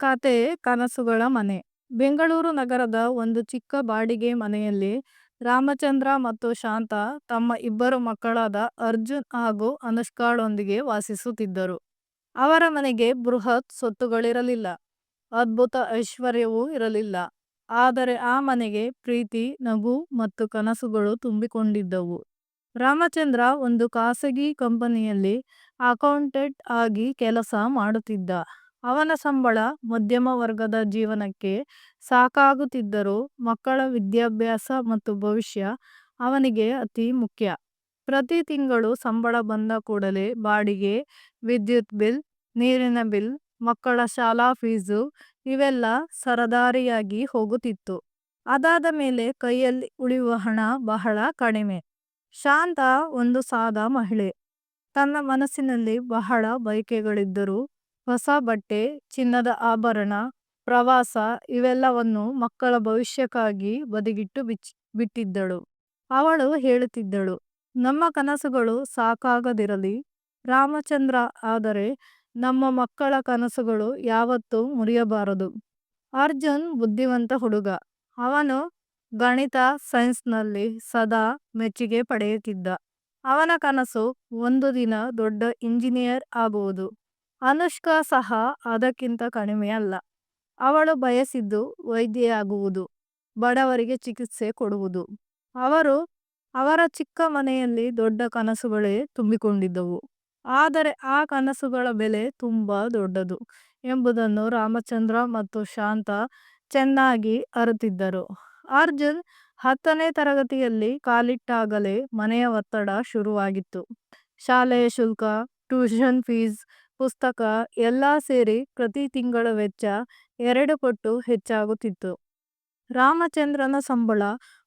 ಕತೆ, ಕನಸುಗಳ ಮನೆ. ಬೆಂಗಳೂರು ನಗರದ ಒಂದು ಚಿಕ್ಕ ಬಾಡಿಗೆ ಮನೆಯಲ್ಲಿ ರಾಮಚಂದ್ರ ಮತ್ತು ಶಾಂತ ತಮ್ಮ ಇಬ್ಬರು ಮಕ್ಕಳಾದ ಅರ್ಜುನ್ ಹಾಗೂ ಅನುಷ್ಕಾಳೊಂದಿಗೆ ವಾಸಿಸುತ್ತಿದ್ದರು. ಅವರ ಮನೆಗೆ ಬೃಹತ್ ಸೊತ್ತುಗಳಿರಲಿಲ್ಲ ಅದ್ಭುತ ಐಶ್ವರ್ಯವೂ ಇರಲಿಲ್ಲ. ಆದರೆ ಆ ಮನೆಗೆ ಪ್ರೀತಿ, ನಗು ಮತ್ತು ಕನಸುಗಳು ತುಂಬಿಕೊಂಡಿದ್ದವು. ರಾಮಚಂದ್ರ ಒಂದು ಖಾಸಗಿ ಕಂಪನಿಯಲ್ಲಿ ಅಕೌಂಟೆಂಟ್ ಆಗಿ ಕೆಲಸ ಮಾಡುತ್ತಿದ್ದ. ಅವನ ಸಂಬಳ ಮಧ್ಯಮ ವರ್ಗದ ಜೀವನಕ್ಕೆ ಸಾಕಾಗುತ್ತಿದ್ದರೂ ಮಕ್ಕಳ ವಿದ್ಯಾಭ್ಯಾಸ ಮತ್ತು ಭವಿಷ್ಯ ಅವನಿಗೆ ಅತಿ ಮುಖ್ಯ. ಪ್ರತಿ ತಿಂಗಳು ಸಂಬಳ ಬಂದ ಕೂಡಲೇ ಬಾಡಿಗೆ, ವಿದ್ಯುತ್ ಬಿಲ್, ನೀರಿನ ಬಿಲ್, ಮಕ್ಕಳ ಶಾಲಾ ಫೀಸು ಇವೆಲ್ಲ ಸರದಾರಿಯಾಗಿ ಹೋಗುತ್ತಿತ್ತು. ಅದಾದ ಮೇಲೆ ಕೈಯಲ್ಲಿ ಉಳಿಯುವ ಹಣ ಬಹಳ ಕಡಿಮೆ. ಶಾಂತ ಒಂದು ಸಾದಾ ಮಹಿಳೆ. ತನ್ನ ಮನಸ್ಸಿನಲ್ಲಿ ಬಹಳ ಬಯಕೆಗಳಿದ್ದರೂ ಹೊಸ ಬಟ್ಟೆ, ಚಿನ್ನದ ಆಭರಣ, ಪ್ರವಾಸ ಇವೆಲ್ಲವನ್ನು ಮಕ್ಕಳ ಭವಿಷ್ಯಕ್ಕಾಗಿ ಬದಿಗಿಟ್ಟು ಬಿಟ್ಟಿದ್ದಳು. ಅವಳು ಹೇಳುತ್ತಿದ್ದಳು, ನಮ್ಮ ಕನಸುಗಳು ಸಾಕಾಗದಿರಲಿ. ರಾಮಚಂದ್ರ ಆದರೆ ನಮ್ಮ ಮಕ್ಕಳ ಕನಸುಗಳು ಯಾವತ್ತೂ ಮುರಿಯಬಾರದು. ಅರ್ಜುನ್ ಬುದ್ಧಿವಂತ ಹುಡುಗ. ಅವನು ಗಣಿತ, ಸೈನ್ಸ್ನಲ್ಲಿ ಸದಾ ಮೆಚ್ಚುಗೆ ಪಡೆಯುತ್ತಿದ್ದ. ಅವನ ಕನಸು ಒಂದು ದಿನ ದೊಡ್ಡ ಇಂಜಿನಿಯರ್ ಆಗುವುದು. ಅನುಷ್ಕಾ ಸಹ ಅದಕ್ಕಿಂತ ಕಡಿಮೆಯಲ್ಲ ಅವಳು ಬಯಸಿದ್ದು ವೈದ್ಯೆಯಾಗುವುದು ಬಡವರಿಗೆ ಚಿಕಿತ್ಸೆ ಕೊಡುವುದು. ಅವರು ಅವರ ಚಿಕ್ಕ ಮನೆಯಲ್ಲಿ ದೊಡ್ಡ ಕನಸುಗಳೇ ತುಂಬಿಕೊಂಡಿದ್ದವು. ಆದರೆ ಆ ಕನಸುಗಳ ಬೆಲೆ ತುಂಬಾ ದೊಡ್ಡದು ಎಂಬುದನ್ನು ರಾಮಚಂದ್ರ ಮತ್ತು ಶಾಂತ ಚೆನ್ನಾಗಿ ಅರಿತಿದ್ದರು. ಅರ್ಜುನ್ ಹತ್ತನೇ ತರಗತಿಯಲ್ಲಿ ಕಾಲಿಟ್ಟಾಗಲೇ ಮನೆಯ ಒತ್ತಡ ಶುರುವಾಗಿತ್ತು. ಶಾಲೆಯ ಶುಲ್ಕ, ಟ್ಯೂಷನ್ ಫೀಸ್ ಪುಸ್ತಕ ಎಲ್ಲ ಸೇರಿ ಪ್ರತಿ ತಿಂಗಳ ವೆಚ್ಚ ಎರಡು ಪಟ್ಟು ಹೆಚ್ಚಾಗುತ್ತಿತ್ತು. ರಾಮಚಂದ್ರನ ಸಂಬಳ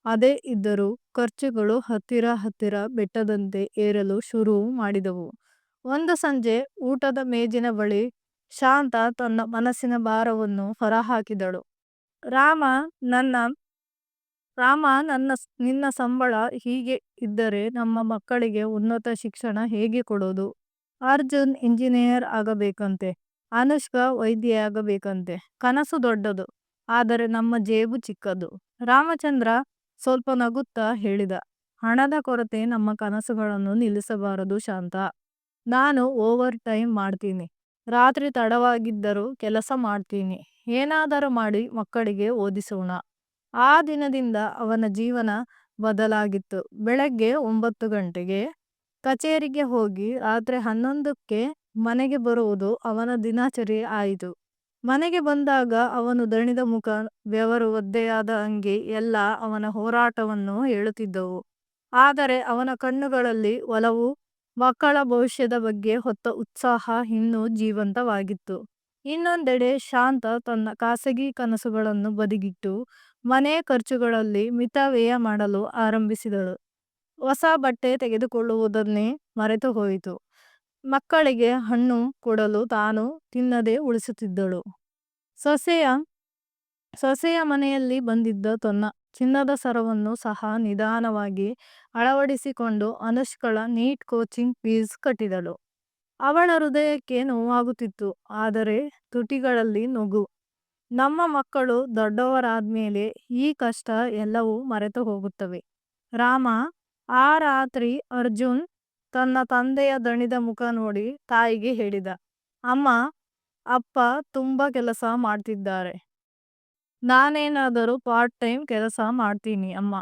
ಅದೇ ಇದ್ದರೂ ಖರ್ಚುಗಳು ಹತ್ತಿರ ಹತ್ತಿರ ಬೆಟ್ಟದಂತೆ ಏರಲು ಶುರು ಮಾಡಿದವು. ಒಂದು ಸಂಜೆ ಊಟದ ಮೇಜಿನ ಬಳಿ ಶಾಂತ ತನ್ನ ಮನಸ್ಸಿನ ಭಾರವನ್ನು ಹೊರಹಾಕಿದಳು. ರಾಮ, ನನ್ನ ರಾಮ, ನನ್ನ ನಿನ್ನ ಸಂಬಳ ಹೀಗೆ ಇದ್ದರೆ ನಮ್ಮ ಮಕ್ಕಳಿಗೆ ಉನ್ನತ ಶಿಕ್ಷಣ ಹೇಗೆ ಕೊಡೋದು? ಅರ್ಜುನ್ ಇಂಜಿನಿಯರ್ ಆಗಬೇಕಂತೆ, ಅನುಷ್ಕಾ ಆಗಬೇಕಂತೆ, ಕನಸು ದೊಡ್ಡದು, ಆದರೆ ನಮ್ಮ ಜೇಬು ಚಿಕ್ಕದು. ರಾಮಚಂದ್ರ ಸ್ವಲ್ಪ ನಗುತ್ತಾ ಹೇಳಿದ, ಹಣದ ಕೊರತೆ ನಮ್ಮ ಕನಸುಗಳನ್ನು ನಿಲ್ಲಿಸಬಾರದು ಶಾಂತ. ನಾನು ಓವರ್ ಟೈಮ್ ಮಾಡ್ತೀನಿ, ರಾತ್ರಿ ತಡವಾಗಿದ್ದರೂ ಕೆಲಸ ಮಾಡ್ತೀನಿ, ಏನಾದರೂ ಮಾಡಿ ಮಕ್ಕಳಿಗೆ ಓದಿಸೋಣ. ಆ ದಿನದಿಂದ ಅವನ ಜೀವನ ಬದಲಾಗಿತ್ತು, ಬೆಳಗ್ಗೆ ಒಂಬತ್ತು ಗಂಟೆಗೆ ಕಚೇರಿಗೆ ಹೋಗಿ ರಾತ್ರಿ ಹನ್ನೊಂದಕ್ಕೆ ಮನೆಗೆ ಬರುವುದು ಅವನ ದಿನಚರಿ ಆಯಿತು. ಮನೆಗೆ ಬಂದಾಗ ಅವನು ದಣಿದ ಮುಖ, ಬೆವರು ಒದ್ದೆಯಾದ ಅಂಗಿ ಎಲ್ಲ ಅವನ ಹೋರಾಟವನ್ನು ಹೇಳುತ್ತಿದ್ದವು. ಆದರೆ ಅವನ ಕಣ್ಣುಗಳಲ್ಲಿ ಒಲವು, ಮಕ್ಕಳ ಭವಿಷ್ಯದ ಬಗ್ಗೆ ಹೊತ್ತ ಉತ್ಸಾಹ ಇನ್ನೂ ಜೀವಂತವಾಗಿತ್ತು. ಇನ್ನೊಂದೆಡೆ ಶಾಂತ ತನ್ನ ಖಾಸಗಿ ಕನಸುಗಳನ್ನು ಬದಿಗಿಟ್ಟು ಮನೆ ಖರ್ಚುಗಳಲ್ಲಿ ಮಿತವ್ಯಯ ಮಾಡಲು ಆರಂಭಿಸಿದಳು. ಹೊಸ ಬಟ್ಟೆ ತೆಗೆದುಕೊಳ್ಳುವುದನ್ನೇ ಮರೆತು ಹೋಯಿತು. ಮಕ್ಕಳಿಗೆ ಹಣ್ಣು ಕೊಡಲು ತಾನು ತಿನ್ನದೆ ಉಳಿಸುತ್ತಿದ್ದಳು. ಸೊಸೆಯ ಸೊಸೆಯ ಮನೆಯಲ್ಲಿ ಬಂದಿದ್ದ ತನ್ನ ಚಿನ್ನದ ಸರವನ್ನು ಸಹ ನಿಧಾನವಾಗಿ ಅಳವಡಿಸಿಕೊಂಡು ಅನುಷ್ಕಳ ನೀಟ್ ಕೋಚಿಂಗ್ ಫೀಸ್ ಕಟ್ಟಿದಳು. ಅವಳ ಹೃದಯಕ್ಕೆ ನೋವಾಗುತ್ತಿತ್ತು, ಆದರೆ ತುಟಿಗಳಲ್ಲಿ ನಗು. ನಮ್ಮ ಮಕ್ಕಳು ದೊಡ್ಡವರಾದ ಮೇಲೆ ಈ ಕಷ್ಟ ಎಲ್ಲವೂ ಮರೆತು ಹೋಗುತ್ತವೆ. ರಾಮ ಆ ರಾತ್ರಿ ಅರ್ಜುನ್ ತನ್ನ ತಂದೆಯ ದಣಿದ ಮುಖ ನೋಡಿ ತಾಯಿಗೆ ಹೇಳಿದ, ಅಮ್ಮ, ಅಪ್ಪ ತುಂಬ ಕೆಲಸ ಮಾಡ್ತಿದ್ದಾರೆ. ನಾನೇನಾದರೂ ಪಾರ್ಟ್ ಟೈಮ್ ಕೆಲಸ ಮಾಡ್ತೀನಿ, ಅಮ್ಮ.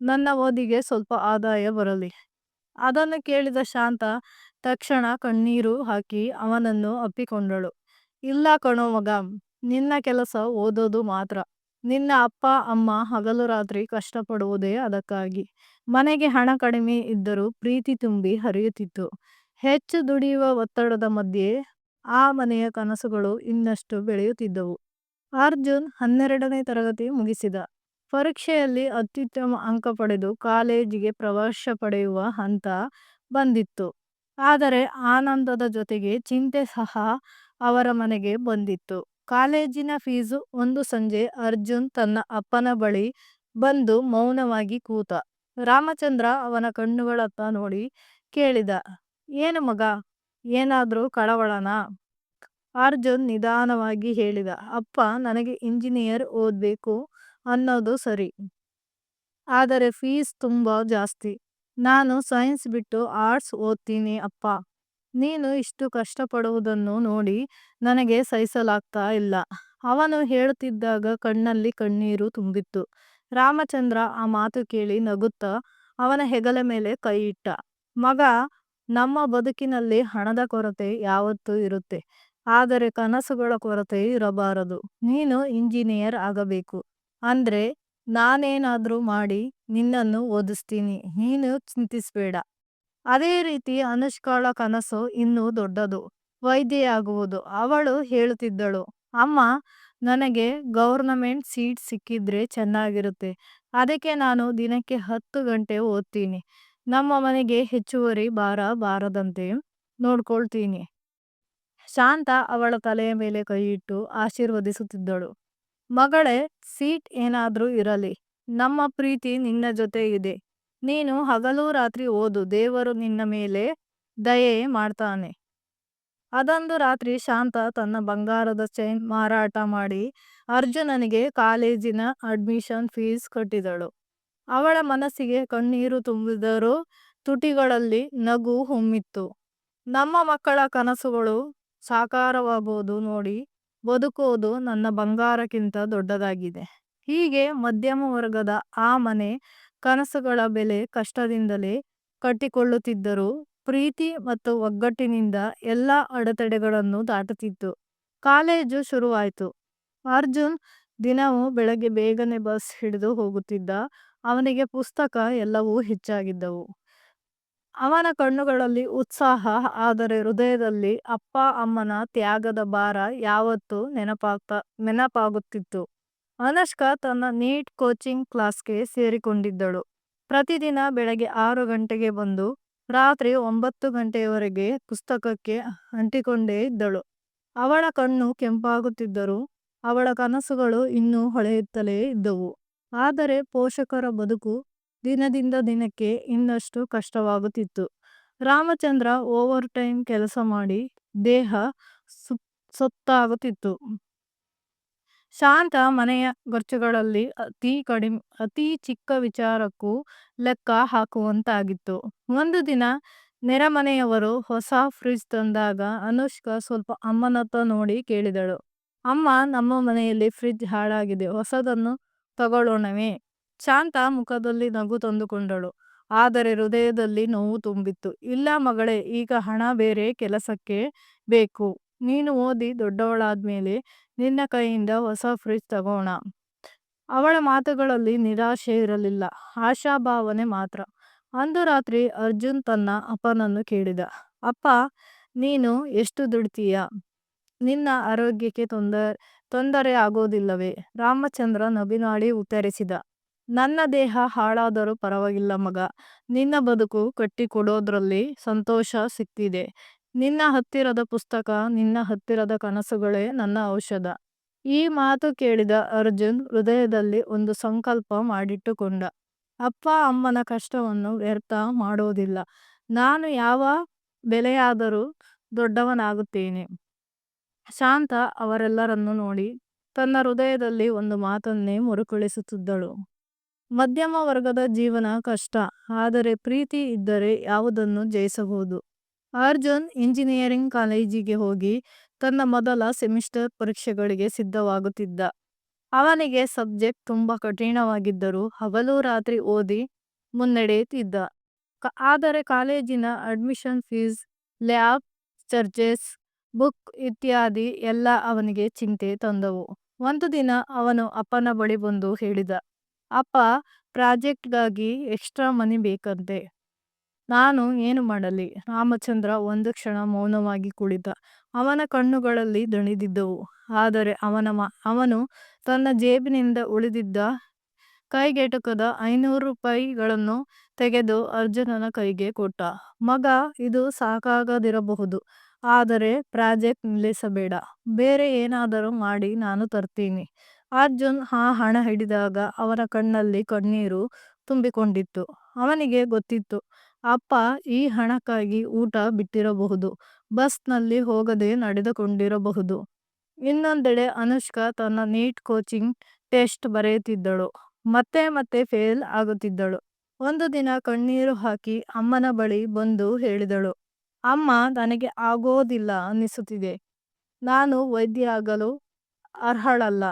ನನ್ನ ಓದಿಗೆ ಸ್ವಲ್ಪ ಆದಾಯ ಬರಲಿ. ಅದನ್ನು ಕೇಳಿದ ಶಾಂತ ತಕ್ಷಣ ಕಣ್ಣೀರು ಹಾಕಿ ಅವನನ್ನು ಅಪ್ಪಿಕೊಂಡಳು. ಇಲ್ಲ ಕಣೋ ಮಗ, ನಿನ್ನ ಕೆಲಸ ಓದೋದು ಮಾತ್ರ. ನಿನ್ನ ಅಪ್ಪ, ಅಮ್ಮ ಹಗಲು ರಾತ್ರಿ ಕಷ್ಟಪಡುವುದೇ ಅದಕ್ಕಾಗಿ. ಮನೆಗೆ ಹಣ ಕಡಿಮೆ ಇದ್ದರೂ ಪ್ರೀತಿ ತುಂಬಿ ಹರಿಯುತ್ತಿತ್ತು. ಹೆಚ್ಚು ದುಡಿಯುವ ಒತ್ತಡದ ಮಧ್ಯೆ ಆ ಮನೆಯ ಕನಸುಗಳು ಇನ್ನಷ್ಟು ಬೆಳೆಯುತ್ತಿದ್ದವು. ಅರ್ಜುನ್ ಹನ್ನೆರಡನೇ ತರಗತಿ ಮುಗಿಸಿದ. ಪರೀಕ್ಷೆಯಲ್ಲಿ ಅತ್ಯುತ್ತಮ ಅಂಕ ಪಡೆದು ಕಾಲೇಜಿಗೆ ಪ್ರವೇಶ ಪಡೆಯುವ ಹಂತ ಬಂದಿತ್ತು. ಆದರೆ ಆನಂದದ ಜೊತೆಗೆ ಚಿಂತೆ ಸಹ ಅವರ ಮನೆಗೆ ಬಂದಿತ್ತು. ಕಾಲೇಜಿನ ಫೀಸು ಒಂದು ಸಂಜೆ ಅರ್ಜುನ್ ತನ್ನ ಅಪ್ಪನ ಬಳಿ ಬಂದು ಮೌನವಾಗಿ ಕೂತ. ರಾಮಚಂದ್ರ ಅವನ ಕಣ್ಣುಗಳತ್ತ ನೋಡಿ ಕೇಳಿದ, ಏನು ಮಗ? ಏನಾದ್ರೂ ಕಳವಳನಾ? ಅರ್ಜುನ್ ನಿಧಾನವಾಗಿ ಹೇಳಿದ, ಅಪ್ಪ, ನನಗೆ ಇಂಜಿನಿಯರ್ ಓದ್ಬೇಕು ಅನ್ನೋದು ಸರಿ. ಆದರೆ ಫೀಸ್ ತುಂಬಾ ಜಾಸ್ತಿ. ನಾನು ಸೈನ್ಸ್ ಬಿಟ್ಟು ಆರ್ಟ್ಸ್ ಓದ್ತೀನಿ ಅಪ್ಪ. ನೀನು ಇಷ್ಟು ಕಷ್ಟಪಡುವುದನ್ನು ನೋಡಿ ನನಗೆ ಸಹಿಸಲಾಗ್ತಾ ಇಲ್ಲ. ಅವನು ಹೇಳುತ್ತಿದ್ದಾಗ ಕಣ್ಣಲ್ಲಿ ಕಣ್ಣೀರು ತುಂಬಿತ್ತು. ರಾಮಚಂದ್ರ ಆ ಮಾತು ಕೇಳಿ ನಗುತ್ತಾ ಅವನ ಹೆಗಲ ಮೇಲೆ ಕೈ ಇಟ್ಟ ಮಗ, ನಮ್ಮ ಬದುಕಿನಲ್ಲಿ ಹಣದ ಕೊರತೆ ಯಾವತ್ತೂ ಇರುತ್ತೆ. ಆದರೆ ಕನಸುಗಳ ಕೊರತೆ ಇರಬಾರದು. ನೀನು ಇಂಜಿನಿಯರ್ ಆಗಬೇಕು. ಅಂದ್ರೆ ನಾನೇನಾದ್ರೂ ಮಾಡಿ ನಿನ್ನನ್ನು ಓದಿಸ್ತೀನಿ. ನೀನು ಚಿಂತಿಸ್ಬೇಡ. ಅದೇ ರೀತಿ ಅನುಷ್ಕಾಳ ಕನಸು ಇನ್ನೂ ದೊಡ್ಡದು, ವೈದ್ಯೆಯಾಗುವುದು. ಅವಳು ಹೇಳುತ್ತಿದ್ದಳು, ಅಮ್ಮ, ನನಗೆ ಗೌರ್ನಮೆಂಟ್ ಸೀಟ್ ಸಿಕ್ಕಿದ್ರೆ ಚೆನ್ನಾಗಿರುತ್ತೆ. ಅದಕ್ಕೆ ನಾನು ದಿನಕ್ಕೆ ಹತ್ತು ಗಂಟೆ ಓದ್ತೀನಿ. ನಮ್ಮ ಮನೆಗೆ ಹೆಚ್ಚುವರಿ ಭಾರ ಬಾರದಂತೆ ನೋಡ್ಕೊಳ್ತೀನಿ. ಶಾಂತ ಅವಳ ತಲೆಯ ಮೇಲೆ ಕೈಯಿಟ್ಟು ಆಶೀರ್ವದಿಸುತ್ತಿದ್ದಳು. ಮಗಳೇ, ಸೀಟ್ ಏನಾದ್ರೂ ಇರಲಿ. ನಮ್ಮ ಪ್ರೀತಿ ನಿನ್ನ ಜೊತೆ ಇದೆ. ನೀನು ಹಗಲು ರಾತ್ರಿ ಓದು, ದೇವರು ನಿನ್ನ ಮೇಲೆ ದಯೆ ಮಾಡ್ತಾನೆ. ಅದೊಂದು ರಾತ್ರಿ ಶಾಂತ ತನ್ನ ಬಂಗಾರದ ಚೈನ್ ಮಾರಾಟ ಮಾಡಿ ಅರ್ಜುನನಿಗೆ ಕಾಲೇಜಿನ ಅಡ್ಮಿಷನ್ ಫೀಸ್ ಕಟ್ಟಿದಳು. ಅವಳ ಮನಸ್ಸಿಗೆ ಕಣ್ಣೀರು ತುಂಬಿದರೂ ತುಟಿಗಳಲ್ಲಿ ನಗು ಹೊಮ್ಮಿತ್ತು. ನಮ್ಮ ಮಕ್ಕಳ ಕನಸುಗಳು ಸಾಕಾರವಾಗುವುದು ನೋಡಿ ಬದುಕೋದು ನನ್ನ ಬಂಗಾರಕ್ಕಿಂತ ದೊಡ್ಡದಾಗಿದೆ. ಹೀಗೆ ಮಧ್ಯಮ ವರ್ಗದ ಆ ಮನೆ ಕನಸುಗಳ ಬೆಲೆ ಕಷ್ಟದಿಂದಲೇ ಕಟ್ಟಿಕೊಳ್ಳುತ್ತಿದ್ದರು ಪ್ರೀತಿ ಮತ್ತು ಒಗ್ಗಟ್ಟಿನಿಂದ ಎಲ್ಲ ಅಡೆತಡೆಗಳನ್ನು ದಾಟುತ್ತಿತ್ತು. ಕಾಲೇಜು ಶುರುವಾಯಿತು. ಅರ್ಜುನ್ ದಿನವೂ ಬೆಳಗ್ಗೆ ಬೇಗನೆ ಬಸ್ ಹಿಡಿದು ಹೋಗುತ್ತಿದ್ದ ಅವನಿಗೆ ಪುಸ್ತಕ ಎಲ್ಲವೂ ಹೆಚ್ಚಾಗಿದ್ದವು. ಅವನ ಕಣ್ಣುಗಳಲ್ಲಿ ಉತ್ಸಾಹ, ಆದರೆ ಹೃದಯದಲ್ಲಿ ಅಪ್ಪ ಅಮ್ಮನ ತ್ಯಾಗದ ಭಾರ ಯಾವತ್ತೂ ನೆನಪಾಗ್ತಾ ನೆನಪಾಗುತ್ತಿತ್ತು. ಅನುಷ್ಕಾ ತನ್ನ ನೀಟ್ ಕೋಚಿಂಗ್ ಕ್ಲಾಸ್ಗೆ ಸೇರಿಕೊಂಡಿದ್ದಳು. ಪ್ರತಿದಿನ ಬೆಳಗ್ಗೆ ಆರು ಗಂಟೆಗೆ ಬಂದು ರಾತ್ರಿ ಒಂಬತ್ತು ಗಂಟೆಯವರೆಗೆ ಪುಸ್ತಕಕ್ಕೆ ಅಂಟಿಕೊಂಡೇ ಇದ್ದಳು. ಅವಳ ಕಣ್ಣು ಕೆಂಪಾಗುತ್ತಿದ್ದರೂ ಅವಳ ಕನಸುಗಳು ಇನ್ನೂ ಹೊಳೆಯುತ್ತಲೇ ಇದ್ದವು. ಆದರೆ ಪೋಷಕರ ಬದುಕು ದಿನದಿಂದ ದಿನಕ್ಕೆ ಇನ್ನಷ್ಟು ಕಷ್ಟವಾಗುತ್ತಿತ್ತು. ರಾಮಚಂದ್ರ ಓವರ್ ಟೈಮ್ ಕೆಲಸ ಮಾಡಿ ದೇಹ ಸುತ್ತಾಗುತ್ತಿತ್ತು. ಶಾಂತ ಮನೆಯ ಖರ್ಚುಗಳಲ್ಲಿ ಅತಿ ಕಡಿಮೆ, ಅತಿ ಚಿಕ್ಕ ವಿಚಾರಕ್ಕೂ ಲೆಕ್ಕ ಹಾಕುವಂತಾಗಿತ್ತು. ಒಂದು ದಿನ ನೆರೆಮನೆಯವರು ಹೊಸ ಫ್ರಿಜ್ ತಂದಾಗ ಅನುಷ್ಕಾ ಸ್ವಲ್ಪ ಅಮ್ಮನತ್ತ ನೋಡಿ ಕೇಳಿದಳು. ಅಮ್ಮ, ನಮ್ಮ ಮನೆಯಲ್ಲಿ ಫ್ರಿಜ್ ಹಾಳಾಗಿದೆ, ಹೊಸದನ್ನು ತಗೊಳ್ಳೋಣವೇ? ಶಾಂತ ಮುಖದಲ್ಲಿ ನಗು ತಂದುಕೊಂಡಳು. ಆದರೆ ಹೃದಯದಲ್ಲಿ ನೋವು ತುಂಬಿತ್ತು. ಇಲ್ಲ ಮಗಳೇ, ಈಗ ಹಣ ಬೇರೆ ಕೆಲಸಕ್ಕೆ ಬೇಕು. ನೀನು ಓದಿ ದೊಡ್ಡವಳಾದ್ಮೇಲೆ ನಿನ್ನ ಕೈಯಿಂದ ಹೊಸ ಫ್ರಿಜ್ ತಗೋಣ. ಅವಳ ಮಾತುಗಳಲ್ಲಿ ನಿರಾಶೆ ಇರಲಿಲ್ಲ. ಆಶಾಭಾವನೆ ಮಾತ್ರ. ಅಂದು ರಾತ್ರಿ ಅರ್ಜುನ್ ತನ್ನ ಅಪ್ಪನನ್ನು ಕೇಳಿದ. ಅಪ್ಪ, ನೀನು ಎಷ್ಟು ದುಡಿತೀಯ? ನಿನ್ನ ಆರೋಗ್ಯಕ್ಕೆ ತೊಂದರೆ ತೊಂದರೆ ಆಗೋದಿಲ್ಲವೇ? ರಾಮಚಂದ್ರ ನಬಿನಾಡಿ ಉತ್ತರಿಸಿದ. ನನ್ನ ದೇಹ ಹಾಳಾದರೂ ಪರವಾಗಿಲ್ಲ ಮಗ. ನಿನ್ನ ಬದುಕು ಕಟ್ಟಿಕೊಡೋದ್ರಲ್ಲಿ ಸಂತೋಷ ಸಿಕ್ತಿದೆ. ನಿನ್ನ ಹತ್ತಿರದ ಪುಸ್ತಕ, ನಿನ್ನ ಹತ್ತಿರದ ಕನಸುಗಳೇ ನನ್ನ ಔಷಧ. ಈ ಮಾತು ಕೇಳಿದ ಅರ್ಜುನ್ ಹೃದಯದಲ್ಲಿ ಒಂದು ಸಂಕಲ್ಪ ಮಾಡಿಟ್ಟುಕೊಂಡ. ಅಪ್ಪ ಅಮ್ಮನ ಕಷ್ಟವನ್ನು ವ್ಯರ್ಥ ಮಾಡೋದಿಲ್ಲ. ನಾನು ಯಾವ ಬೆಲೆಯಾದರೂ ದೊಡ್ಡವನಾಗುತ್ತೇನೆ. ಶಾಂತ ಅವರೆಲ್ಲರನ್ನು ನೋಡಿ ತನ್ನ ಹೃದಯದಲ್ಲಿ ಒಂದು ಮಾತನ್ನೇ ಮರುಕಳಿಸುತ್ತಿದ್ದಳು. ಮಧ್ಯಮ ವರ್ಗದ ಜೀವನ ಕಷ್ಟ, ಆದರೆ ಪ್ರೀತಿ ಇದ್ದರೆ ಯಾವುದನ್ನು ಜಯಿಸಬಹುದು? ಅರ್ಜುನ್ ಇಂಜಿನಿಯರಿಂಗ್ ಕಾಲೇಜಿಗೆ ಹೋಗಿ ತನ್ನ ಮೊದಲ ಸೆಮಿಸ್ಟರ್ ಪರೀಕ್ಷೆಗಳಿಗೆ ಸಿದ್ಧವಾಗುತ್ತಿದ್ದ. ಅವನಿಗೆ ಸಬ್ಜೆಕ್ಟ್ ತುಂಬಾ ಕಠಿಣವಾಗಿದ್ದರೂ ಹಗಲು ರಾತ್ರಿ ಓದಿ ಮುನ್ನಡೆಯುತ್ತಿದ್ದ. ಆದರೆ ಕಾಲೇಜಿನ admission fees, lab charges book ಇತ್ಯಾದಿ ಎಲ್ಲ ಅವನಿಗೆ ಚಿಂತೆ ತಂದವು. ಒಂದು ದಿನ ಅವನು ಅಪ್ಪನ ಬಳಿ ಬಂದು ಹೇಳಿದ, ಅಪ್ಪ, ಪ್ರಾಜೆಕ್ಟ್ಗಾಗಿ ಎಕ್ಸ್ಟ್ರಾ ಮನಿ ಬೇಕಂತೆ. ನಾನು ಏನು ಮಾಡಲಿ? ರಾಮಚಂದ್ರ ಒಂದು ಕ್ಷಣ ಮೌನವಾಗಿ ಕುಳಿತ ಅವನ ಕಣ್ಣುಗಳಲ್ಲಿ ದಣಿದಿದ್ದವು. ಆದರೆ ಅವನ ಅವನು ತನ್ನ ಜೇಬಿನಿಂದ ಉಳಿದಿದ್ದ ಕೈಗೆಟಕದ ಐನೂರು ರೂಪಾಯಿಗಳನ್ನು ತೆಗೆದು ಅರ್ಜುನನ ಕೈಗೆ ಕೊಟ್ಟ. ಮಗ, ಇದು ಸಾಕಾಗದಿರಬಹುದು. ಆದರೆ ಪ್ರಾಜೆಕ್ಟ್ ನಿಲ್ಲಿಸಬೇಡ. ಬೇರೆ ಏನಾದರೂ ಮಾಡಿ ನಾನು ತರ್ತೀನಿ. ಅರ್ಜುನ್ ಆ ಹಣ ಹಿಡಿದಾಗ ಅವನ ಕಣ್ಣಲ್ಲಿ ಕಣ್ಣೀರು ತುಂಬಿಕೊಂಡಿತ್ತು. ಅವನಿಗೆ ಗೊತ್ತಿತ್ತು. ಅಪ್ಪ ಈ ಹಣಕ್ಕಾಗಿ ಊಟ ಬಿಟ್ಟಿರಬಹುದು. ಬಸ್ನಲ್ಲಿ ಹೋಗದೆ ನಡೆದುಕೊಂಡಿರಬಹುದು. ಇನ್ನೊಂದೆಡೆ ಅನುಷ್ಕಾ ತನ್ನ ನೀಟ್ ಕೋಚಿಂಗ್ ಟೆಸ್ಟ್ ಬರೆಯುತ್ತಿದ್ದಳು. ಮತ್ತೆ ಮತ್ತೆ ಫೇಲ್ ಆಗುತ್ತಿದ್ದಳು. ಒಂದು ದಿನ ಕಣ್ಣೀರು ಹಾಕಿ ಅಮ್ಮನ ಬಳಿ ಬಂದು ಹೇಳಿದಳು. ಅಮ್ಮ ನನಗೆ ಆಗೋದಿಲ್ಲ ಅನ್ನಿಸುತ್ತಿದೆ. ನಾನು ವೈದ್ಯ ಆಗಲು ಅರ್ಹಳಲ್ಲ.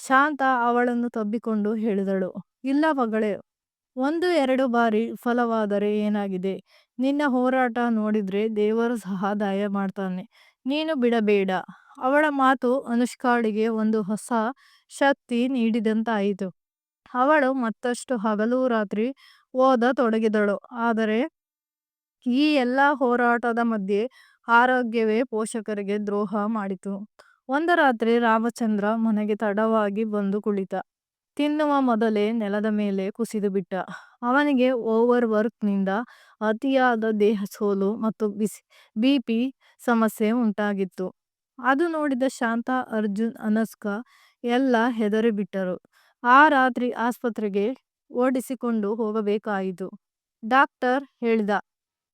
ಶಾಂತ ಅವಳನ್ನು ತಬ್ಬಿಕೊಂಡು ಹೇಳಿದಳು. ಇಲ್ಲ ಮಗಳೇ, ಒಂದು, ಎರಡು ಬಾರಿ ವಿಫಲವಾದರೆ ಏನಾಗಿದೆ. ನಿನ್ನ ಹೋರಾಟ ನೋಡಿದ್ರೆ ದೇವರು ಸಹ ದಯ ಮಾಡ್ತಾನೆ. ನೀನು ಬಿಡಬೇಡ. ಅವಳ ಮಾತು ಅನುಷ್ಕಾಳಿಗೆ ಒಂದು ಹೊಸ ಶಕ್ತಿ ನೀಡಿದಂತಾಯಿತು. ಅವಳು ಮತ್ತಷ್ಟು ಹಗಲು ರಾತ್ರಿ ಓದತೊಡಗಿದಳು. ಆದರೆ ಈ ಎಲ್ಲ ಹೋರಾಟದ ಮಧ್ಯೆ ಆರೋಗ್ಯವೇ ಪೋಷಕರಿಗೆ ದ್ರೋಹ ಮಾಡಿತು. ಒಂದು ರಾತ್ರಿ ರಾಮಚಂದ್ರ ಮನೆಗೆ ತಡವಾಗಿ ಬಂದು ಕುಳಿತ. ತಿನ್ನುವ ಮೊದಲೇ ನೆಲದ ಮೇಲೆ ಕುಸಿದುಬಿಟ್ಟ. ಅವನಿಗೆ ಓವರ್ ವರ್ಕ್ನಿಂದ ಅತಿಯಾದ ದೇಹಸೋಲು ಮತ್ತು ಬಿ ಪಿ ಸಮಸ್ಯೆ ಉಂಟಾಗಿತ್ತು. ಅದು ನೋಡಿದ ಶಾಂತ, ಅರ್ಜುನ್, ಅನಸ್ಕ ಎಲ್ಲ ಹೆದರಿಬಿಟ್ಟರು. ಆ ರಾತ್ರಿ ಆಸ್ಪತ್ರೆಗೆ ಓಡಿಸಿಕೊಂಡು ಹೋಗಬೇಕಾಯಿತು. ಡಾಕ್ಟರ್ ಹೇಳಿದ,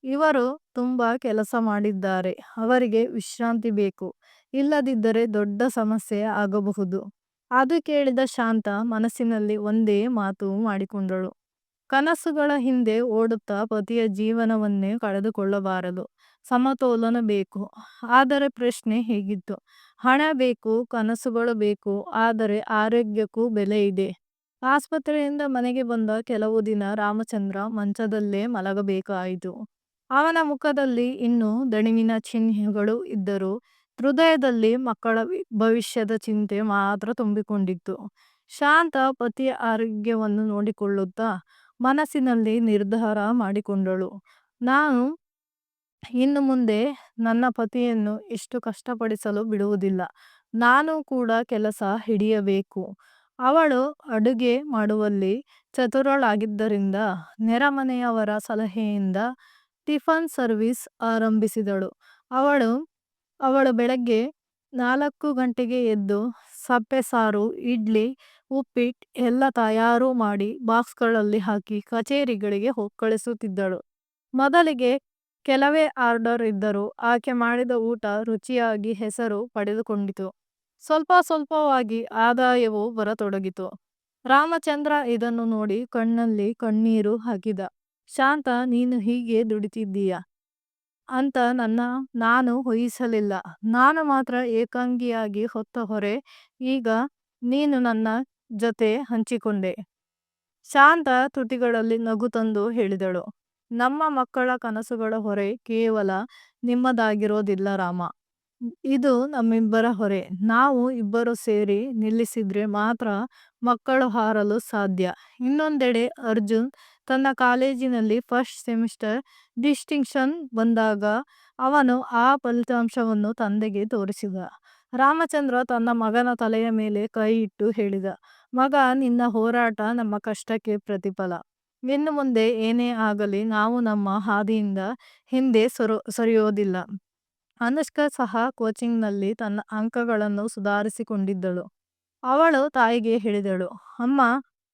ಇವರು ತುಂಬ ಕೆಲಸ ಮಾಡಿದ್ದಾರೆ. ಅವರಿಗೆ ವಿಶ್ರಾಂತಿ ಬೇಕು. ಇಲ್ಲದಿದ್ದರೆ ದೊಡ್ಡ ಸಮಸ್ಯೆ ಆಗಬಹುದು. ಅದು ಕೇಳಿದ ಶಾಂತ ಮನಸ್ಸಿನಲ್ಲಿ ಒಂದೇ ಮಾತು ಮಾಡಿಕೊಂಡಳು. ಕನಸುಗಳ ಹಿಂದೆ ಓಡುತ್ತಾ ಪತಿಯ ಜೀವನವನ್ನೇ ಕಳೆದುಕೊಳ್ಳಬಾರದು. ಸಮತೋಲನ ಬೇಕು. ಆದರೆ ಪ್ರಶ್ನೆ ಹೇಗಿತ್ತು ಹಣ ಬೇಕು, ಕನಸುಗಳು ಬೇಕು, ಆದರೆ ಆರೋಗ್ಯಕ್ಕೂ ಬೆಲೆ ಇದೆ. ಆಸ್ಪತ್ರೆಯಿಂದ ಮನೆಗೆ ಬಂದ ಕೆಲವು ದಿನ ರಾಮಚಂದ್ರ ಮಂಚದಲ್ಲೇ ಮಲಗಬೇಕಾಯಿತು. ಅವನ ಮುಖದಲ್ಲಿ ಇನ್ನೂ ದಣಿವಿನ ಚಿಹ್ನೆಗಳು ಇದ್ದರೂ ಹೃದಯದಲ್ಲಿ ಮಕ್ಕಳ ಭವಿಷ್ಯದ ಚಿಂತೆ ಮಾತ್ರ ತುಂಬಿಕೊಂಡಿತ್ತು. ಶಾಂತ ಪತಿಯ ಆರೋಗ್ಯವನ್ನು ನೋಡಿಕೊಳ್ಳುತ್ತಾ ಮನಸ್ಸಿನಲ್ಲಿ ನಿರ್ಧಾರ ಮಾಡಿಕೊಂಡಳು. ನಾನು ಇನ್ನು ಮುಂದೆ ನನ್ನ ಪತಿಯನ್ನು ಇಷ್ಟು ಕಷ್ಟಪಡಿಸಲು ಬಿಡುವುದಿಲ್ಲ. ನಾನು ಕೂಡ ಕೆಲಸ ಹಿಡಿಯಬೇಕು. ಅವಳು ಅಡುಗೆ ಮಾಡುವಲ್ಲಿ ಚತುರಳಾಗಿದ್ದರಿಂದ ನೆರೆಮನೆಯವರ ಸಲಹೆಯಿಂದ ಟಿಫನ್ ಸರ್ವಿಸ್ ಆರಂಭಿಸಿದಳು. ಅವಳು ಬೆಳಗ್ಗೆ ನಾಲ್ಕು ಗಂಟೆಗೆ ಎದ್ದು ಸಪ್ಪೆಸಾರು, ಇಡ್ಲಿ, ಉಪ್ಪಿಟ್ಟು ಎಲ್ಲ ತಯಾರು ಮಾಡಿ ಬಾಕ್ಸ್ಗಳಲ್ಲಿ ಹಾಕಿ ಕಚೇರಿಗಳಿಗೆ ಕಳಿಸುತ್ತಿದ್ದಳು ಮೊದಲಿಗೆ ಕೆಲವೇ ಆರ್ಡರ್ ಇದ್ದರೂ ಆಕೆ ಮಾಡಿದ ಊಟ ರುಚಿಯಾಗಿ ಹೆಸರು ಪಡೆದುಕೊಂಡಿತು. ಸ್ವಲ್ಪ ಸ್ವಲ್ಪವಾಗಿ ಆದಾಯವೂ ಬರತೊಡಗಿತು. ರಾಮಚಂದ್ರ ಇದನ್ನು ನೋಡಿ ಕಣ್ಣಲ್ಲಿ ಕಣ್ಣೀರು ಹಾಕಿದ. ಶಾಂತ ನೀನು ಹೀಗೆ ದುಡಿತಿದ್ದೀಯ ಅಂತ ನನ್ನ ನಾನು ಹೊಯಿಸಲಿಲ್ಲ ನಾನು ಮಾತ್ರ ಏಕಾಂಗಿಯಾಗಿ ಹೊತ್ತ ಹೊರೆ ಈಗ ನೀನು ನನ್ನ ಜೊತೆ ಹಂಚಿಕೊಂಡೆ. ಶಾಂತ ತುಟಿಗಳಲ್ಲಿ ನಗು ತಂದು ಹೇಳಿದಳು. ನಮ್ಮ ಮಕ್ಕಳ ಕನಸುಗಳ ಹೊರೆ ಕೇವಲ ನಿಮ್ಮದಾಗಿರೋದಿಲ್ಲ ರಾಮ. ಇದು ನಮ್ಮಿಬ್ಬರ ಹೊರೆ. ನಾವು ಇಬ್ಬರೂ ಸೇರಿ ನಿಲ್ಲಿಸಿದ್ರೆ ಮಾತ್ರ ಮಕ್ಕಳು ಹಾರಲು ಸಾಧ್ಯ. ಇನ್ನೊಂದೆಡೆ ಅರ್ಜುನ್ ತನ್ನ ಕಾಲೇಜಿನಲ್ಲಿ ಫಸ್ಟ್ ಸೆಮಿಸ್ಟರ್ ಡಿಸ್ಟಿಂಕ್ಷನ್ ಬಂದಾಗ ಅವನು ಆ ಫಲಿತಾಂಶವನ್ನು ತಂದೆಗೆ ತೋರಿಸಿದ. ರಾಮಚಂದ್ರ ತನ್ನ ಮಗನ ತಲೆಯ ಮೇಲೆ ಕೈ ಇಟ್ಟು ಹೇಳಿದ, ಮಗ ನಿನ್ನ ಹೋರಾಟ ನಮ್ಮ ಕಷ್ಟಕ್ಕೆ ಪ್ರತಿಫಲ. ಇನ್ನು ಮುಂದೆ ಏನೇ ಆಗಲಿ ನಾವು ನಮ್ಮ ಹಾದಿಯಿಂದ ಹಿಂದೆ ಸರಿಯೋದಿಲ್ಲ. ಅನುಷ್ಕಾ ಸಹ ಕೋಚಿಂಗ್ನಲ್ಲಿ ತನ್ನ ಅಂಕಗಳನ್ನು ಸುಧಾರಿಸಿಕೊಂಡಿದ್ದಳು. ಅವಳು ತಾಯಿಗೆ ಹೇಳಿದಳು, ಅಮ್ಮ,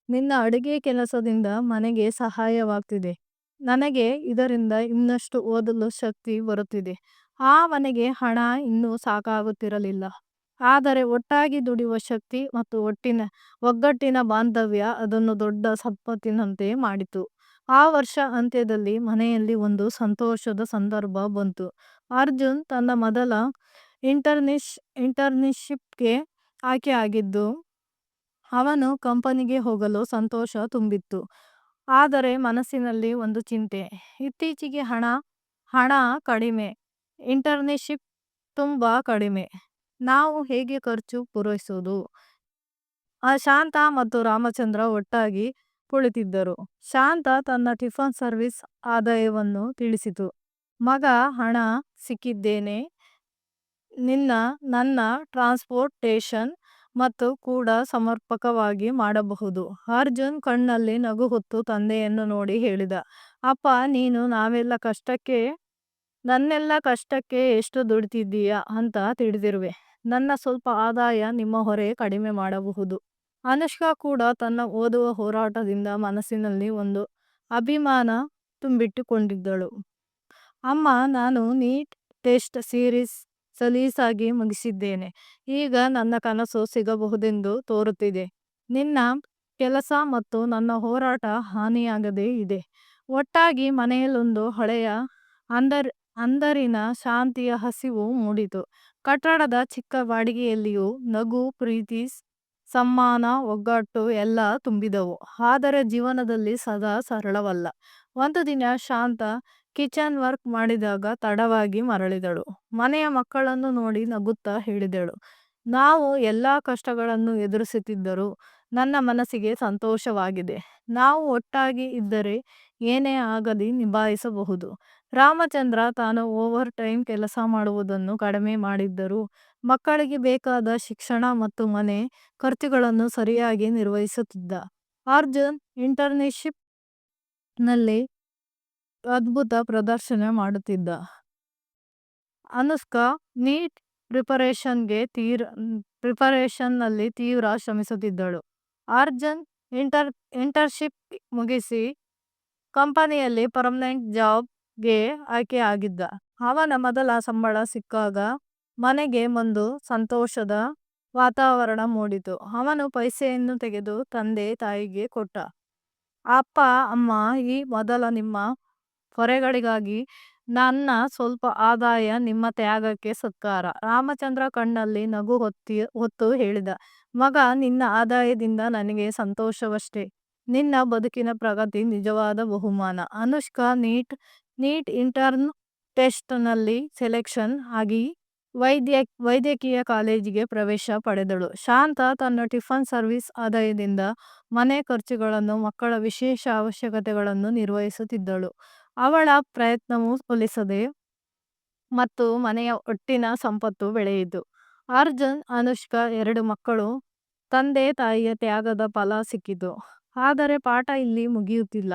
ನಿನ್ನ ಅಡುಗೆ ಕೆಲಸದಿಂದ ಮನೆಗೆ ಸಹಾಯವಾಗ್ತಿದೆ. ನನಗೆ ಇದರಿಂದ ಇನ್ನಷ್ಟು ಓದಲು ಶಕ್ತಿ ಬರುತ್ತಿದೆ. ಆ ಮನೆಗೆ ಹಣ ಇನ್ನೂ ಸಾಕಾಗುತ್ತಿರಲಿಲ್ಲ. ಆದರೆ ಒಟ್ಟಾಗಿ ದುಡಿಯುವ ಶಕ್ತಿ ಮತ್ತು ಒಟ್ಟಿನ, ಒಗ್ಗಟ್ಟಿನ ಬಾಂಧವ್ಯ ಅದನ್ನು ದೊಡ್ಡ ಸಂಪತ್ತಿನಂತೆ ಮಾಡಿತು. ಆ ವರ್ಷ ಅಂತ್ಯದಲ್ಲಿ ಮನೆಯಲ್ಲಿ ಒಂದು ಸಂತೋಷದ ಸಂದರ್ಭ ಬಂತು. ಅರ್ಜುನ್ ತನ್ನ ಮೊದಲ ಇಂಟರ್ನಿಶ್, ಇಂಟರ್ನಿಶಿಪ್ಗೆ ಆಯ್ಕೆ ಆಯ್ಕೆಯಾಗಿದ್ದು ಅವನು ಕಂಪನಿಗೆ ಹೋಗಲು ಸಂತೋಷ ತುಂಬಿತ್ತು. ಆದರೆ ಮನಸ್ಸಿನಲ್ಲಿ ಒಂದು ಚಿಂತೆ. ಇತ್ತೀಚೆಗೆ ಹಣ ಹಣ ಕಡಿಮೆ, ಇಂಟರ್ನ್ಶಿಪ್ ತುಂಬ ಕಡಿಮೆ. ನಾವು ಹೇಗೆ ಖರ್ಚು ಪೂರೈಸೋದು. ಶಾಂತ ಮತ್ತು ರಾಮಚಂದ್ರ ಒಟ್ಟಾಗಿ ಕುಳಿತಿದ್ದರು. ಶಾಂತ ತನ್ನ ಟಿಫನ್ ಸರ್ವಿಸ್ ಆದಾಯವನ್ನು ತಿಳಿಸಿತು. ಮಗ, ಹಣ ಸಿಕ್ಕಿದ್ದೇನೆ. ನಿನ್ನ ನನ್ನ ಟ್ರಾನ್ಸ್ಪೋರ್ಟ್ ಟೇಷನ್ ಮತ್ತು ಕೂಡ ಸಮರ್ಪಕವಾಗಿ ಮಾಡಬಹುದು. ಅರ್ಜುನ್ ಕಣ್ಣಲ್ಲಿ ನಗು ಹೊತ್ತು ತಂದೆಯನ್ನು ನೋಡಿ ಹೇಳಿದ, ಅಪ್ಪ ನೀನು ನಾವೆಲ್ಲ ಕಷ್ಟಕ್ಕೆ ನನ್ನೆಲ್ಲ ಕಷ್ಟಕ್ಕೆ ಎಷ್ಟು ದುಡಿತಿದ್ದೀಯ ಅಂತ ತಿಳಿದಿರುವೆ. ನನ್ನ ಸ್ವಲ್ಪ ಆದಾಯ ನಿಮ್ಮ ಹೊರೆ ಕಡಿಮೆ ಮಾಡಬಹುದು. ಅನುಷ್ಕಾ ಕೂಡ ತನ್ನ ಓದುವ ಹೋರಾಟದಿಂದ ಮನಸ್ಸಿನಲ್ಲಿ ಒಂದು ಅಭಿಮಾನ ತುಂಬಿಟ್ಟುಕೊಂಡಿದ್ದಳು. ಅಮ್ಮ ನಾನು ನೀಟ್ ಟೆಸ್ಟ್ ಸೀರೀಸ್ ಸಲೀಸಾಗಿ ಮುಗಿಸಿದ್ದೇನೆ. ಈಗ ನನ್ನ ಕನಸು ಸಿಗಬಹುದೆಂದು ತೋರುತ್ತಿದೆ. ನಿನ್ನ ಕೆಲಸ ಮತ್ತು ನನ್ನ ಹೋರಾಟ ಹಾನಿಯಾಗದೇ ಇದೆ. ಒಟ್ಟಾಗಿ ಮನೆಯಲ್ಲೊಂದು ಹಳೆಯ ಅಂದರಿನ ಶಾಂತಿಯ ಹಸಿವು ಮೂಡಿತು. ಕಟ್ಟಡದ ಚಿಕ್ಕ ಬಾಡಿಗೆಯಲ್ಲಿಯೂ ನಗು, ಪ್ರೀತಿ, ಸಮ್ಮಾನ, ಒಗ್ಗಟ್ಟು ಎಲ್ಲ ತುಂಬಿದವು. ಆದರೆ ಜೀವನದಲ್ಲಿ ಸದಾ ಸರಳವಲ್ಲ. ಒಂದು ದಿನ ಶಾಂತ ಕಿಚನ್ ವರ್ಕ್ ಮಾಡಿದಾಗ ತಡವಾಗಿ ಮರಳಿದಳು. ಮನೆಯ ಮಕ್ಕಳನ್ನು ನೋಡಿ ನಗುತ್ತಾ ಹೇಳಿದಳು, ನಾವು ಎಲ್ಲ ಕಷ್ಟಗಳನ್ನು ಎದುರಿಸುತ್ತಿದ್ದರೂ ನನ್ನ ಮನಸ್ಸಿಗೆ ಸಂತೋಷವಾಗಿದೆ. ನಾವು ಒಟ್ಟಾಗಿ ಇದ್ದರೆ ಏನೇ ಆಗಲಿ ನಿಭಾಯಿಸಬಹುದು. ರಾಮಚಂದ್ರ ತಾನು ಓವರ್ ಟೈಮ್ ಕೆಲಸ ಮಾಡುವುದನ್ನು ಕಡಿಮೆ ಮಾಡಿದ್ದರು ಮಕ್ಕಳಿಗೆ ಬೇಕಾದ ಶಿಕ್ಷಣ ಮತ್ತು ಮನೆ ಖರ್ಚುಗಳನ್ನು ಸರಿಯಾಗಿ ನಿರ್ವಹಿಸುತ್ತಿದ್ದ. ಅರ್ಜುನ್ ಇಂಟರ್ನ್ಶಿಪ್ನಲ್ಲಿ ಅದ್ಭುತ ಪ್ರದರ್ಶನ ಮಾಡುತ್ತಿದ್ದ. ಅನುಷ್ಕಾ, ನೀಟ್ ಪ್ರಿಪರೇಷನ್ನಲ್ಲಿ ತೀವ್ರ ಶ್ರಮಿಸುತ್ತಿದ್ದಳು. ಅರ್ಜುನ್ ಇಂಟರ್ನ್ಶಿಪ್ ಮುಗಿಸಿ ಕಂಪನಿಯಲ್ಲಿ ಪರ್ಮನೆಂಟ್ ಜಾಬ್ಗೆ ಆಯ್ಕೆ ಆಗಿದ್ದ. ಅವನ ಮೊದಲ ಸಂಬಳ ಸಿಕ್ಕಾಗ ಮನೆಗೆ ಒಂದು ಸಂತೋಷದ ವಾತಾವರಣ ಮೂಡಿತು. ಅವನು ಪೈಸೆಯನ್ನು ತೆಗೆದು ತಂದೆ ತಾಯಿಗೆ ಕೊಟ್ಟ. ಅಪ್ಪ, ಅಮ್ಮ, ಈ ಮೊದಲ ನಿಮ್ಮ ಹೊರೆಗಳಿಗಾಗಿ ನನ್ನ ಸ್ವಲ್ಪ ಆದಾಯ ನಿಮ್ಮ ತ್ಯಾಗಕ್ಕೆ ಸತ್ಕಾರ. ರಾಮಚಂದ್ರ ಕಣ್ಣಲ್ಲಿ ನಗು ಹೊತ್ತಿ ಹೊತ್ತು ಹೇಳಿದ, ಮಗ ನಿನ್ನ ಆದಾಯದಿಂದ ನನಗೆ ಸಂತೋಷವಷ್ಟೇ. ನಿನ್ನ ಬದುಕಿನ ಪ್ರಗತಿ ನಿಜವಾದ ಬಹುಮಾನ. ಅನುಷ್ಕಾ ನೀಟ್ ನೀಟ್ ಇಂಟರ್ನ್ ಟೆಸ್ಟ್ನಲ್ಲಿ ಸೆಲೆಕ್ಷನ್ ಆಗಿ ವೈದ್ಯಕೀಯ ಕಾಲೇಜಿಗೆ ಪ್ರವೇಶ ಪಡೆದಳು. ಶಾಂತ ತನ್ನ ಟಿಫನ್ ಸರ್ವಿಸ್ ಆದಾಯದಿಂದ ಮನೆ ಖರ್ಚುಗಳನ್ನು, ಮಕ್ಕಳ ವಿಶೇಷ ಅವಶ್ಯಕತೆಗಳನ್ನು ನಿರ್ವಹಿಸುತ್ತಿದ್ದಳು. ಅವಳ ಪ್ರಯತ್ನವು ಫಲಿಸಿದೆ ಮತ್ತು ಮನೆಯ ಒಟ್ಟಿನ ಸಂಪತ್ತು ಬೆಳೆಯಿತು. ಅರ್ಜುನ್, ಅನುಷ್ಕಾ ಎರಡು ಮಕ್ಕಳು, ತಂದೆ ತಾಯಿಯ ತ್ಯಾಗದ ಫಲ ಸಿಕ್ಕಿತು. ಆದರೆ ಪಾಠ ಇಲ್ಲಿ ಮುಗಿಯುತ್ತಿಲ್ಲ.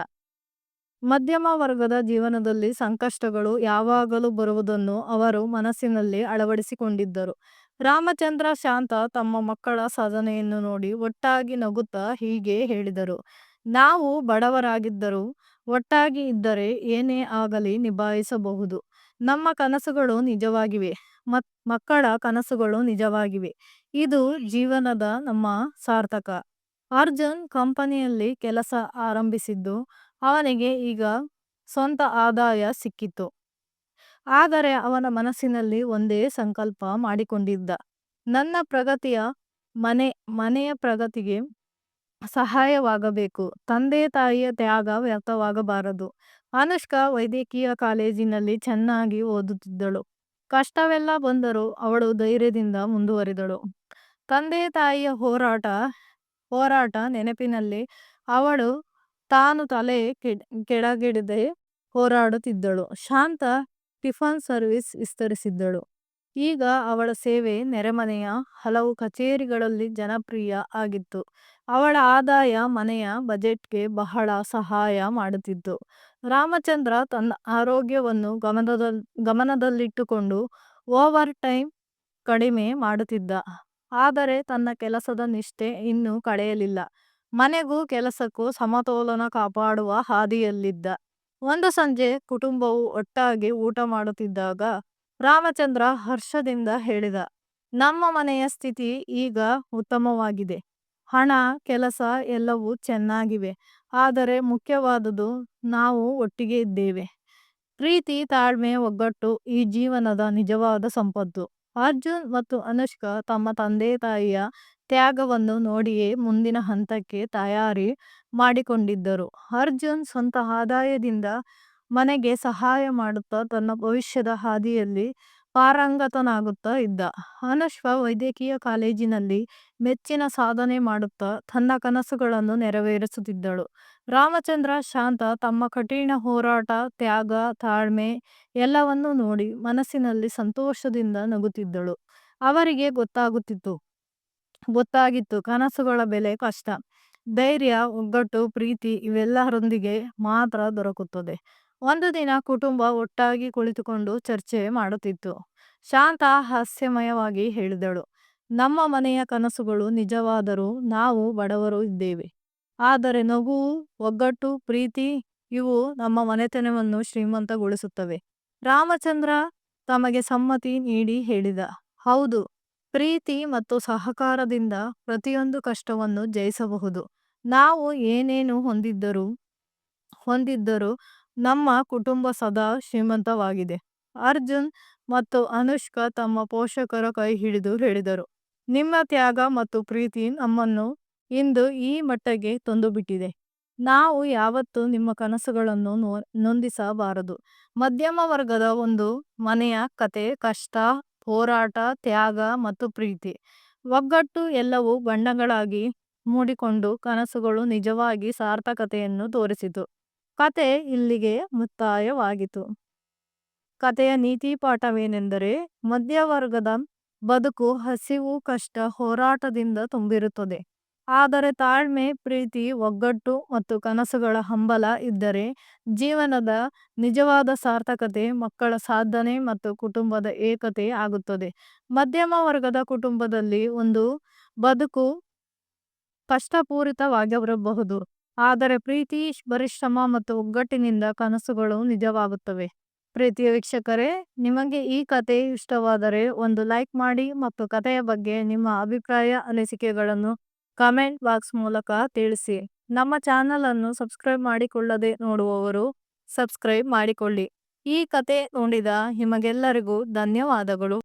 ಮಧ್ಯಮ ವರ್ಗದ ಜೀವನದಲ್ಲಿ ಸಂಕಷ್ಟಗಳು ಯಾವಾಗಲೂ ಬರುವುದನ್ನು ಅವರು ಮನಸ್ಸಿನಲ್ಲಿ ಅಳವಡಿಸಿಕೊಂಡಿದ್ದರು. ರಾಮಚಂದ್ರ, ಶಾಂತ ತಮ್ಮ ಮಕ್ಕಳ ಸಾಧನೆಯನ್ನು ನೋಡಿ ಒಟ್ಟಾಗಿ ನಗುತ್ತಾ ಹೀಗೆ ಹೇಳಿದರು, ನಾವು ಬಡವರಾಗಿದ್ದರೂ ಒಟ್ಟಾಗಿ ಇದ್ದರೆ ಏನೇ ಆಗಲಿ ನಿಭಾಯಿಸಬಹುದು. ನಮ್ಮ ಕನಸುಗಳು ನಿಜವಾಗಿವೆ. ಮಕ್ಕಳ ಕನಸುಗಳು ನಿಜವಾಗಿವೆ. ಇದು ಜೀವನದ ನಮ್ಮ ಸಾರ್ಥಕ. ಅರ್ಜುನ್ ಕಂಪನಿಯಲ್ಲಿ ಕೆಲಸ ಆರಂಭಿಸಿದ್ದು ಅವನಿಗೆ ಈಗ ಸ್ವಂತ ಆದಾಯ ಸಿಕ್ಕಿತು ಆದರೆ ಅವನ ಮನಸ್ಸಿನಲ್ಲಿ ಒಂದೇ ಸಂಕಲ್ಪ ಮಾಡಿಕೊಂಡಿದ್ದ, ನನ್ನ ಪ್ರಗತಿಯ ಮನೆ ಮನೆಯ ಪ್ರಗತಿಗೆ ಸಹಾಯವಾಗಬೇಕು. ತಂದೆ, ತಾಯಿಯ ತ್ಯಾಗ ವ್ಯರ್ಥವಾಗಬಾರದು. ಅನುಷ್ಕಾ ವೈದ್ಯಕೀಯ ಕಾಲೇಜಿನಲ್ಲಿ ಚೆನ್ನಾಗಿ ಓದುತ್ತಿದ್ದಳು. ಕಷ್ಟವೆಲ್ಲ ಬಂದರೂ ಅವಳು ಧೈರ್ಯದಿಂದ ಮುಂದುವರಿದಳು. ತಂದೆ, ತಾಯಿಯ ಹೋರಾಟ ಹೋರಾಟ ನೆನಪಿನಲ್ಲಿ ಅವಳು ತಾನು ತಲೆ ಕೆಳಗಿಡದೆ ಹೋರಾಡುತ್ತಿದ್ದಳು. ಶಾಂತ ಟಿಫನ್ ಸರ್ವಿಸ್ ವಿಸ್ತರಿಸಿದಳು. ಈಗ ಅವಳ ಸೇವೆ ನೆರೆಮನೆಯ ಹಲವು ಕಚೇರಿಗಳಲ್ಲಿ ಜನಪ್ರಿಯ ಆಗಿತ್ತು. ಅವಳ ಆದಾಯ ಮನೆಯ ಬಜೆಟ್ಗೆ ಬಹಳ ಸಹಾಯ ಮಾಡುತ್ತಿತ್ತು. ರಾಮಚಂದ್ರ ತನ್ನ ಆರೋಗ್ಯವನ್ನು ಗಮನದಲ್ಲಿಟ್ಟುಕೊಂಡು ಓವರ್ ಟೈಮ್ ಕಡಿಮೆ ಮಾಡುತ್ತಿದ್ದ. ಆದರೆ ತನ್ನ ಕೆಲಸದ ನಿಷ್ಠೆ ಇನ್ನೂ ಕಳೆಯಲಿಲ್ಲ. ಮನೆಗೂ ಕೆಲಸಕ್ಕೂ ಸಮತೋಲನ ಕಾಪಾಡುವ ಹಾದಿಯಲ್ಲಿದ್ದ. ಒಂದು ಸಂಜೆ ಕುಟುಂಬವು ಒಟ್ಟಾಗಿ ಊಟ ಮಾಡುತ್ತಿದ್ದಾಗ ರಾಮಚಂದ್ರ ಹರ್ಷದಿಂದ ಹೇಳಿದ, ನಮ್ಮ ಮನೆಯ ಸ್ಥಿತಿ ಈಗ ಉತ್ತಮವಾಗಿದೆ. ಹಣ, ಕೆಲಸ ಎಲ್ಲವೂ ಚೆನ್ನಾಗಿವೆ. ಆದರೆ ಮುಖ್ಯವಾದುದು ನಾವು ಒಟ್ಟಿಗೆ ಇದ್ದೇವೆ. ಪ್ರೀತಿ, ತಾಳ್ಮೆ, ಒಗ್ಗಟ್ಟು ಈ ಜೀವನದ ನಿಜವಾದ ಸಂಪತ್ತು. ಅರ್ಜುನ್ ಮತ್ತು ಅನುಷ್ಕಾ ತಮ್ಮ ತಂದೆ ತಾಯಿಯ ತ್ಯಾಗವನ್ನು ನೋಡಿಯೇ ಮುಂದಿನ ಹಂತಕ್ಕೆ ತಯಾರಿ ಮಾಡಿಕೊಂಡಿದ್ದರು. ಅರ್ಜುನ್ ಸ್ವಂತ ಆದಾಯದಿಂದ ಮನೆಗೆ ಸಹಾಯ ಮಾಡುತ್ತಾ ತನ್ನ ಭವಿಷ್ಯದ ಹಾದಿಯಲ್ಲಿ ಪಾರಂಗತನಾಗುತ್ತಾ ಇದ್ದ. ಅನಶ್ವ ವೈದ್ಯಕೀಯ ಕಾಲೇಜಿನಲ್ಲಿ ಮೆಚ್ಚಿನ ಸಾಧನೆ ಮಾಡುತ್ತಾ ತನ್ನ ಕನಸುಗಳನ್ನು ನೆರವೇರಿಸುತ್ತಿದ್ದಳು. ರಾಮಚಂದ್ರ, ಶಾಂತ ತಮ್ಮ ಕಠಿಣ ಹೋರಾಟ, ತ್ಯಾಗ, ತಾಳ್ಮೆ ಎಲ್ಲವನ್ನೂ ನೋಡಿ ಮನಸ್ಸಿನಲ್ಲಿ ಸಂತೋಷದಿಂದ ನಗುತ್ತಿದ್ದಳು. ಅವರಿಗೆ ಗೊತ್ತಾಗುತ್ತಿತ್ತು ಗೊತ್ತಾಗಿತ್ತು ಕನಸುಗಳ ಬೆಲೆ ಕಷ್ಟ, ಧೈರ್ಯ, ಒಗ್ಗಟ್ಟು, ಪ್ರೀತಿ ಇವೆಲ್ಲರೊಂದಿಗೆ ಮಾತ್ರ ದೊರಕುತ್ತದೆ. ಒಂದು ದಿನ ಕುಟುಂಬ ಒಟ್ಟಾಗಿ ಕುಳಿತುಕೊಂಡು ಚರ್ಚೆ ಮಾಡುತ್ತಿತ್ತು. ಶಾಂತ ಹಾಸ್ಯಮಯವಾಗಿ ಹೇಳಿದಳು, ನಮ್ಮ ಮನೆಯ ಕನಸುಗಳು ನಿಜವಾದರೂ ನಾವು ಬಡವರು ಇದ್ದೇವೆ. ಆದರೆ ನಗು, ಒಗ್ಗಟ್ಟು, ಪ್ರೀತಿ ಇವು ನಮ್ಮ ಮನೆತನವನ್ನು ಶ್ರೀಮಂತಗೊಳಿಸುತ್ತವೆ ರಾಮಚಂದ್ರ ತಮಗೆ ಸಮ್ಮತಿ ನೀಡಿ ಹೇಳಿದ ಹೌದು ಪ್ರೀತಿ ಮತ್ತು ಸಹಕಾರದಿಂದ ಪ್ರತಿಯೊಂದು ಕಷ್ಟವನ್ನು ಜಯಿಸಬಹುದು ನಾವು ಏನೇನು ಹೊಂದಿದ್ದರೂ ಹೊಂದಿದ್ದರೂ ನಮ್ಮ ಕುಟುಂಬ ಸದಾ ಶ್ರೀಮಂತವಾಗಿದೆ. ಅರ್ಜುನ್ ಮತ್ತು ಅನುಷ್ಕಾ ತಮ್ಮ ಪೋಷಕರ ಕೈ ಹಿಡಿದು ಹೇಳಿದರು. ನಿಮ್ಮ ತ್ಯಾಗ ಮತ್ತು ಪ್ರೀತಿ ನಮ್ಮನ್ನು ಇಂದು ಈ ಮಟ್ಟಕ್ಕೆ ತಂದುಬಿಟ್ಟಿದೆ. ನಾವು ಯಾವತ್ತೂ ನಿಮ್ಮ ಕನಸುಗಳನ್ನು ನೊಂದಿಸಬಾರದು. ಮಧ್ಯಮ ವರ್ಗದ ಒಂದು ಮನೆಯ ಕತೆ, ಕಷ್ಟ, ಹೋರಾಟ, ತ್ಯಾಗ ಮತ್ತು ಪ್ರೀತಿ. ಒಗ್ಗಟ್ಟು ಎಲ್ಲವೂ ಬಣ್ಣಗಳಾಗಿ ಮೂಡಿಕೊಂಡು ಕನಸುಗಳು ನಿಜವಾಗಿ ಸಾರ್ಥಕತೆಯನ್ನು ತೋರಿಸಿತು. ಕತೆ ಇಲ್ಲಿಗೆ ಮುಕ್ತಾಯವಾಗಿತು ಕತೆಯ ನೀತಿ ಪಾಠವೇನೆಂದರೆ ಮಧ್ಯವರ್ಗದ ಬದುಕು ಹಸಿವು ಕಷ್ಟ ಹೋರಾಟದಿಂದ ತುಂಬಿರುತ್ತದೆ. ಆದರೆ ತಾಳ್ಮೆ, ಪ್ರೀತಿ, ಒಗ್ಗಟ್ಟು ಮತ್ತು ಕನಸುಗಳ ಹಂಬಲ ಇದ್ದರೆ ಜೀವನದ ನಿಜವಾದ ಸಾರ್ಥಕತೆ ಮಕ್ಕಳ ಸಾಧನೆ ಮತ್ತು ಕುಟುಂಬದ ಏಕತೆ ಆಗುತ್ತದೆ. ಮಧ್ಯಮ ವರ್ಗದ ಕುಟುಂಬದಲ್ಲಿ ಒಂದು ಬದುಕು ಕಷ್ಟಪೂರಿತವಾಗಿರಬಹುದು. ಆದರೆ ಪ್ರೀತಿ, ಪರಿಶ್ರಮ ಮತ್ತು ಒಗ್ಗಟ್ಟಿನಿಂದ ಕನಸುಗಳು ನಿಜವಾಗುತ್ತವೆ. ಪ್ರೀತಿಯ ವೀಕ್ಷಕರೇ, ನಿಮಗೆ ಈ ಕತೆ ಇಷ್ಟವಾದರೆ ಒಂದು ಲೈಕ್ ಮಾಡಿ ಮತ್ತು ಕಥೆಯ ಬಗ್ಗೆ ನಿಮ್ಮ ಅಭಿಪ್ರಾಯ, ಅನಿಸಿಕೆಗಳನ್ನು ಕಮೆಂಟ್ ಬಾಕ್ಸ್ ಮೂಲಕ ತಿಳಿಸಿ. ನಮ್ಮ ಚಾನಲ್ ಅನ್ನು ಸಬ್ಸ್ಕ್ರೈಬ್ ಮಾಡಿಕೊಳ್ಳದೆ ನೋಡುವವರು ಸಬ್ಸ್ಕ್ರೈಬ್ ಮಾಡಿಕೊಳ್ಳಿ. ಈ ಕತೆ ನೋಡಿದ ನಿಮಗೆಲ್ಲರಿಗೂ ಧನ್ಯವಾದಗಳು.